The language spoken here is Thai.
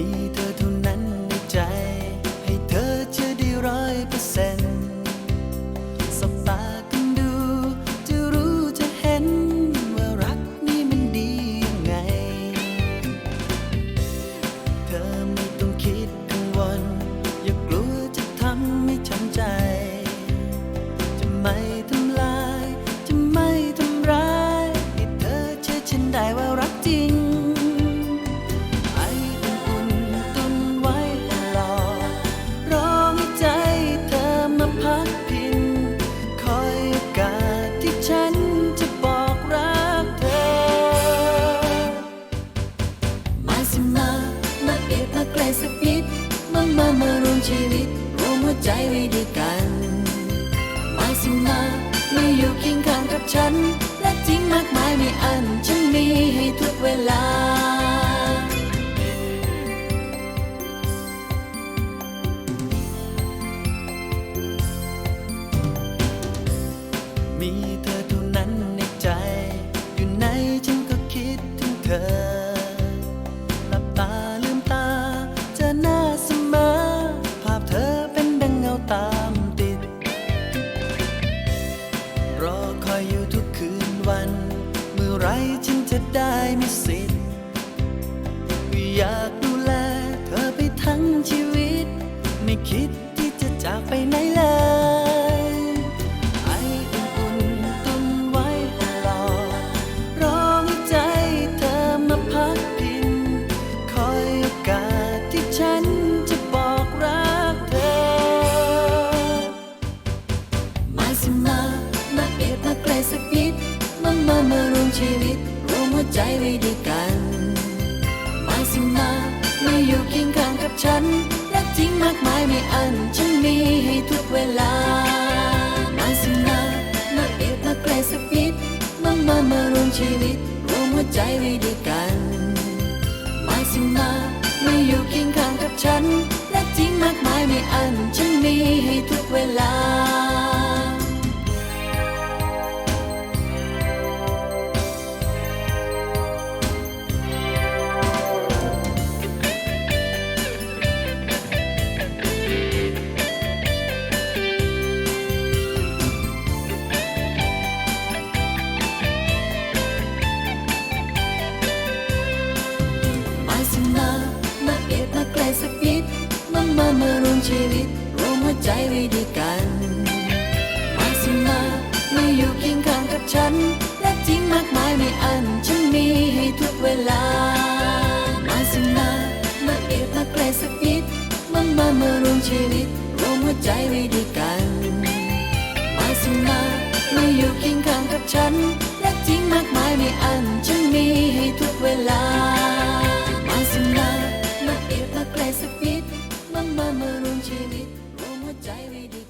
มีเธอเท่านั้นในใจ ให้เธอเชื่อได้ร้อยเปอร์เซ็นต์สบตากันดู จะรู้จะเห็นว่ารักนี่มันดียังไง เธอไม่ต้องคิดกังวล อย่ากลัวจะทำไม่ช้ำใจ จะไม่ ใจไว้ด้วยกันมาสิมามาอยู่เคียงข้างกับฉัน และจริงมากมายไม่อัน ฉันมีให้ทุกเวลามีเธอเท่านั้นในใจ อยู่ไหนฉันก็คิดถึงเธอ ไรฉันจะได้มีสิทธิ์อยากดูแลเธอไปทั้งชีวิต ไม่คิดที่จะจากไปไหน ใจไว้ด้วยกัน มาสิมามาอยู่เคียงข้างกับฉันรักจริงมากมายไม่อัน ฉันมีให้ทุกเวลา มาสิมามาเอ็ดมาไกลสักนิดมามามารวมชีวิตรวมหัวใจไว้ด้วยกัน มาสิมามาอยู่ ชีวิตรวมหัวใจไว้ด้วยกัน มาสิมามาอยู่เคียงข้างกับฉัน และจริงมากมายไม่อัน ฉันมีให้ทุกเวลา มาสิมามาเอ็ดมาไกลสักนิดมามามารวมชีวิตรวมหัวใจไว้ด้วยกัน มาสิมามาอยู่เคียงข้างกับฉัน และจริงมากมายไม่อัน ฉันมีให้ทุกเวลา ม